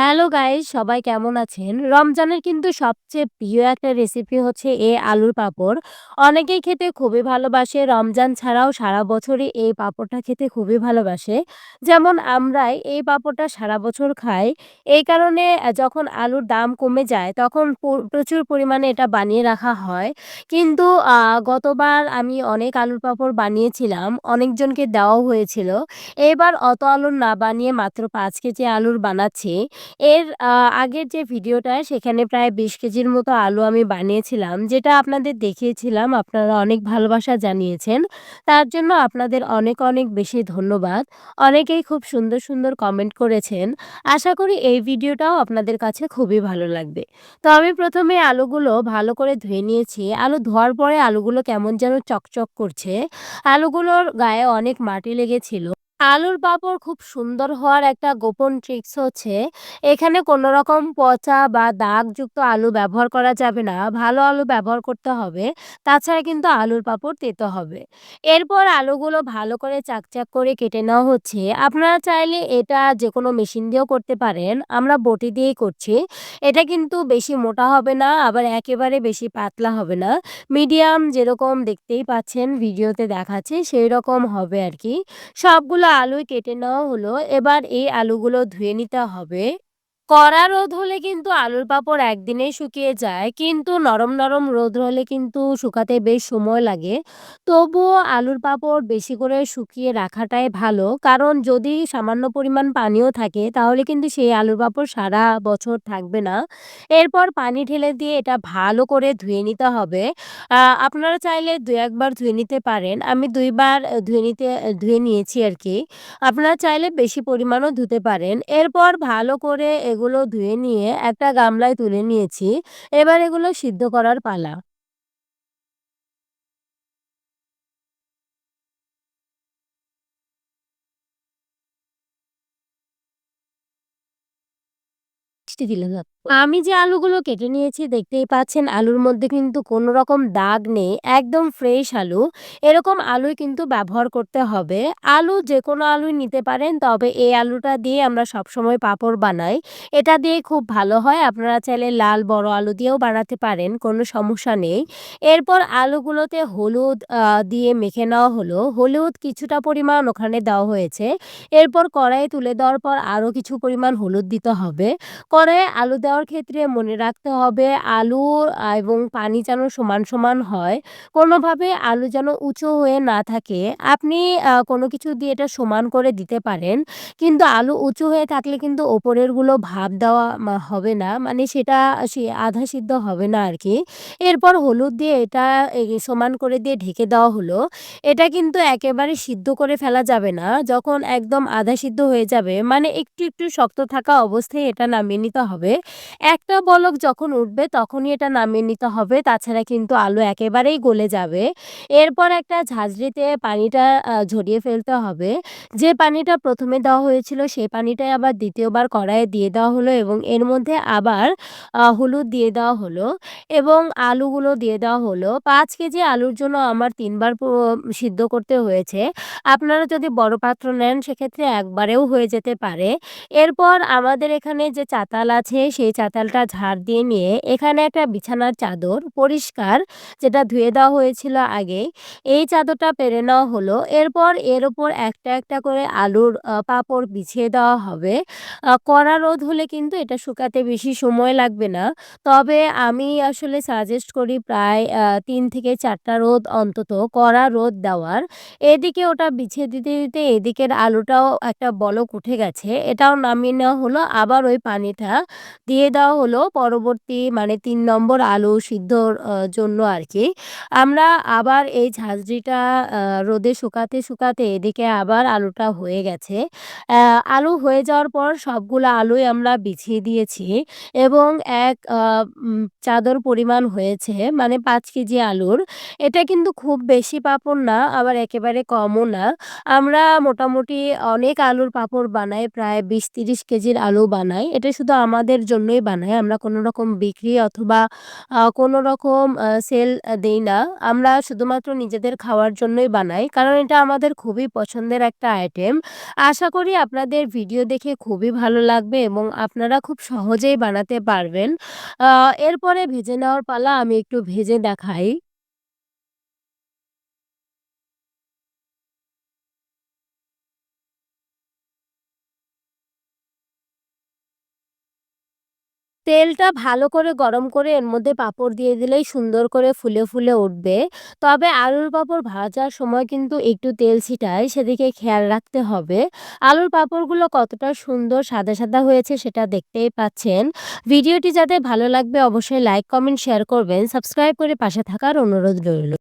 Hello guys, সবাই কেমন আছেন? রমজানের কিন্তু সবচেয়ে প্রিয় একটা রেসিপি হচ্ছে এই আলুর পাঁপড়। অনেকেই খেতে খুবই ভালোবাসে। রমজান ছাড়াও সারা বছরই এই পাঁপড়টা খেতে খুবই ভালোবাসে। যেমন আমরাই এই পাঁপড়টা সারা বছর খাই। এই কারণে যখন আলুর দাম কমে যায়, তখন প্রচুর পরিমাণে এটা বানিয়ে রাখা হয়। কিন্তু গতবার আমি অনেক আলুর পাঁপড় বানিয়েছিলাম। অনেকজনকে দেওয়াও হয়েছিল। এবার অত আলুর না বানিয়ে মাত্র পাঁচ কেজি আলুর বানাচ্ছি। এর আগের যে ভিডিওটা সেখানে প্রায় ২০ কেজির মতো আলু আমি বানিয়েছিলাম। যেটা আপনাদের দেখিয়েছিলাম। আপনারা অনেক ভালোবাসা জানিয়েছেন। তার জন্য আপনাদের অনেক, অনেক বেশি ধন্যবাদ। অনেকেই খুব সুন্দর, সুন্দর কমেন্ট করেছেন। আশা করি এই ভিডিওটাও আপনাদের কাছে খুবই ভালো লাগবে। তো আমি প্রথমে আলুগুলো ভালো করে ধুয়ে নিয়েছি। আলু ধোয়ার পরে আলুগুলো কেমন যেন চকচক করছে। আলুগুলোর গায়ে অনেক মাটি লেগেছিল। আলুর পাঁপড় খুব সুন্দর হওয়ার একটা গোপন ট্রিক্স হচ্ছে, এখানে কোনো রকম পচা বা দাগযুক্ত আলু ব্যবহার করা যাবে না। ভালো আলু ব্যবহার করতে হবে। তাছাড়া কিন্তু আলুর পাঁপড় তেতো হবে। এরপর আলুগুলো ভালো করে চাকচাক করে কেটে নেওয়া হচ্ছে। আপনারা চাইলে এটা যেকোনো মেশিন দিয়েও করতে পারেন। আমরা বটি দিয়েই করছি। এটা কিন্তু বেশি মোটা হবে না, আবার একেবারে বেশি পাতলা হবে না। মিডিয়াম যেরকম দেখতেই পাচ্ছেন, ভিডিওতে দেখাচ্ছি, সেইরকম হবে আর কি, সবগুলো আলুই কেটে নেওয়া হলো। এবার এই আলুগুলো ধুয়ে নিতে হবে। কড়া রোদ হলে কিন্তু আলুর পাঁপড় একদিনেই শুকিয়ে যায়। কিন্তু নরম, নরম রোদ হলে কিন্তু শুকাতে বেশ সময় লাগে। তবুও আলুর পাঁপড় বেশি করে শুকিয়ে রাখাটাই ভালো। কারণ যদি সামান্য পরিমাণ পানিও থাকে তাহলে কিন্তু সেই আলুর পাঁপড় সারা বছর থাকবে না। এরপর পানি ঢেলে দিয়ে এটা ভালো করে ধুয়ে নিতে হবে। আপনারা চাইলে ২-১ ধুয়ে নিতে পারেন। আমি দুইবার ধুয়ে নিতে ধুয়ে নিয়েছি আর কি আপনারা চাইলে বেশি পরিমাণও ধুতে পারেন। এরপর ভালো করে এগুলো ধুয়ে নিয়ে একটা গামলায় তুলে নিয়েছি। এবার এগুলো সিদ্ধ করার পালা। আমি যে আলুগুলো কেটে নিয়েছি দেখতেই পাচ্ছেন, আলুর মধ্যে কিন্তু কোনো রকম দাগ নেই। একদম ফ্রেশ আলু। এরকম আলুই কিন্তু ব্যবহার করতে হবে। আলু যে কোনো আলুই নিতে পারেন, তবে এই আলুটা দিয়ে আমরা সবসময় পাঁপড় বানাই। এটা দিয়ে খুব ভালো হয়। আপনারা চাইলে লাল, বড় আলু দিয়েও বানাতে পারেন। কোনো সমস্যা নেই। এরপর আলুগুলোতে হলুদ দিয়ে মেখে নেওয়া হলো। হলুদ কিছুটা পরিমাণ ওখানে দেওয়া হয়েছে। এরপর কড়াইয়ে তুলে দেওয়ার পর আরও কিছু পরিমাণ হলুদ দিতে হবে। কড়াইয়ে আলু দেওয়ার ক্ষেত্রে মনে রাখতে হবে আলু এবং পানি যেন সমান, সমান হয়। কোনোভাবে আলু যেন উঁচু হয়ে না থাকে। আপনি কোনো কিছু দিয়ে এটা সমান করে দিতে পারেন। কিন্তু আলু উঁচু হয়ে থাকলে কিন্তু ওপরেরগুলো ভাপ দেওয়া হবে না। মানে সেটা সে আধা সিদ্ধ হবে না আর কি এরপর হলুদ দিয়ে এটা সমান করে দিয়ে ঢেকে দেওয়া হলো। এটা কিন্তু একেবারে সিদ্ধ করে ফেলা যাবে না। যখন একদম আধা সিদ্ধ হয়ে যাবে মানে একটু, একটু শক্ত থাকা অবস্থায় এটা নামিয়ে নিতে হবে। একটা বলক যখন উঠবে তখনই এটা নামিয়ে নিতে হবে। তাছাড়া কিন্তু আলু একেবারেই গলে যাবে। এরপর একটা ঝাঁঝরিতে পানিটা ঝরিয়ে ফেলতে হবে। যে পানিটা প্রথমে দেওয়া হয়েছিল সেই পানিটাই আবার দ্বিতীয়বার কড়াইয়ে দিয়ে দেওয়া হলো এবং এর মধ্যে আবার হলুদ দিয়ে দেওয়া হলো এবং আলুগুলো দিয়ে দেওয়া হলো। পাঁচ কেজি আলুর জন্য আমার তিনবার সিদ্ধ করতে হয়েছে। আপনারা যদি বড় পাত্র নেন সেক্ষেত্রে একবারেও হয়ে যেতে পারে। এরপর আমাদের এখানে যে চাতাল আছে সেই চাতালটা ঝাড় দিয়ে নিয়ে এখানে একটা বিছানার চাদর পরিষ্কার যেটা ধুয়ে দেওয়া হয়েছিল আগেই। এই চাদরটা পেরে নেওয়া হলো। এরপর এর ওপর একটা, একটা করে আলুর পাঁপড় বিছিয়ে দেওয়া হবে। কড়া রোদ হলে কিন্তু এটা শুকাতে বেশি সময় লাগবে না। তবে আমি আসলে সাজেস্ট করি প্রায় তিন থেকে চারটা রোদ অন্তত কড়া রোদ দেওয়ার। এদিকে ওটা বিছিয়ে দিতে, দিতে এদিকের আলুটাও একটা বলক উঠে গেছে। এটাও নামিয়ে নেওয়া হলো। আবার ওই পানিটা দিয়ে দেওয়া হলো পরবর্তী মানে তিন নম্বর আলু সিদ্ধর জন্য আর কি আমরা আবার এই ঝাঁঝরিটা রোদে শুকাতে, শুকাতে এদিকে আবার আলুটা হয়ে গেছে। আলু হয়ে যাওয়ার পর সবগুলো আলুই আমরা বিছিয়ে দিয়েছি এবং এক চাদর পরিমাণ হয়েছে মানে পাঁচ কেজি আলুর। এটা কিন্তু খুব বেশি পাপড় না আবার একেবারে কমও না। আমরা মোটামুটি অনেক আলুর পাপড় বানাই প্রায় ২০-৩০ কেজির আলু বানাই। এটা শুধু আমাদের জন্য জন্যই বানাই। আমরা কোনো রকম বিক্রি অথবা কোনো রকম সেল দিই না। আমরা শুধুমাত্র নিজেদের খাওয়ার জন্যই বানাই। কারণ এটা আমাদের খুবই পছন্দের একটা আইটেম। আশা করি আপনাদের ভিডিও দেখে খুবই ভালো লাগবে এবং আপনারা খুব সহজেই বানাতে পারবেন। এরপরে ভেজে নেওয়ার পালা আমি একটু ভেজে দেখাই। তেলটা ভালো করে গরম করে এর মধ্যে পাঁপড় দিয়ে দিলেই সুন্দর করে ফুলে, ফুলে উঠবে। তবে আলুর পাঁপড় ভাজার সময় কিন্তু একটু তেল ছিটায় সেদিকে খেয়াল রাখতে হবে। আলুর পাঁপড়গুলো কতটা সুন্দর সাদা, সাদা হয়েছে সেটা দেখতেই পাচ্ছেন। ভিডিওটি যাতে ভালো লাগবে অবশ্যই লাইক, কমেন্ট, শেয়ার করবেন। সাবস্ক্রাইব করে পাশে থাকার অনুরোধ রইল।